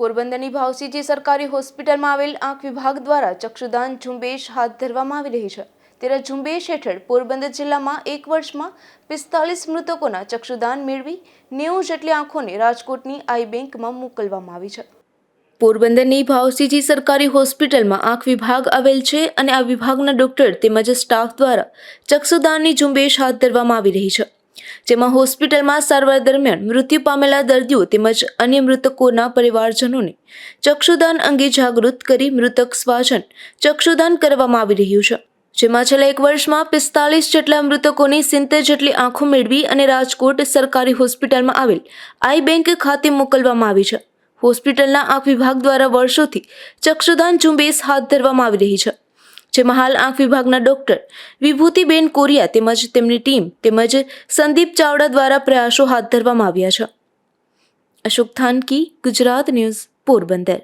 પોરબંદરની ભાવસીજી સરકારી હોસ્પિટલમાં આવેલ આંખ વિભાગ દ્વારા ચક્ષુદાન ઝુંબેશ હાથ ધરવામાં આવી રહી છે. ત્યારે ઝુંબેશ હેઠળ પોરબંદર જિલ્લામાં એક વર્ષમાં પિસ્તાલીસ મૃતકોના ચક્ષુદાન મેળવી નેવું જેટલી આંખોને રાજકોટની આઈ બેંકમાં મોકલવામાં આવી છે. પોરબંદરની ભાવસીજી સરકારી હોસ્પિટલમાં આંખ વિભાગ આવેલ છે અને આ વિભાગના ડોક્ટર તેમજ સ્ટાફ દ્વારા ચક્ષુદાનની ઝુંબેશ હાથ ધરવામાં આવી રહી છે. જેમાં હોસ્પિટલમાં સારવાર દરમિયાન મૃત્યુ પામેલા દર્દીઓ તેમજ અન્ય મૃતકોના પરિવારજનોને ચક્ષુદાન અંગે જાગૃત કરી મૃતક સ્વાજન ચક્ષુદાન કરવામાં આવી રહ્યું છે. જેમાં છેલ્લા એક વર્ષમાં પિસ્તાલીસ જેટલા મૃતકોની સિત્તેર જેટલી આંખો મેળવી અને રાજકોટ સરકારી હોસ્પિટલમાં આવેલ આઈ બેંક ખાતે મોકલવામાં આવી છે. હોસ્પિટલના આંખ વિભાગ દ્વારા વર્ષોથી ચક્ષુદાન ઝુંબેશ હાથ ધરવામાં આવી રહી છે. જેમાં હાલ આંખ વિભાગના ડોક્ટર વિભૂતિબેન કોરિયા તેમજ તેમની ટીમ તેમજ સંદીપ ચાવડા દ્વારા પ્રયાસો હાથ ધરવામાં આવ્યા છે. અશોક થાનકી, ગુજરાત ન્યૂઝ, પોરબંદર.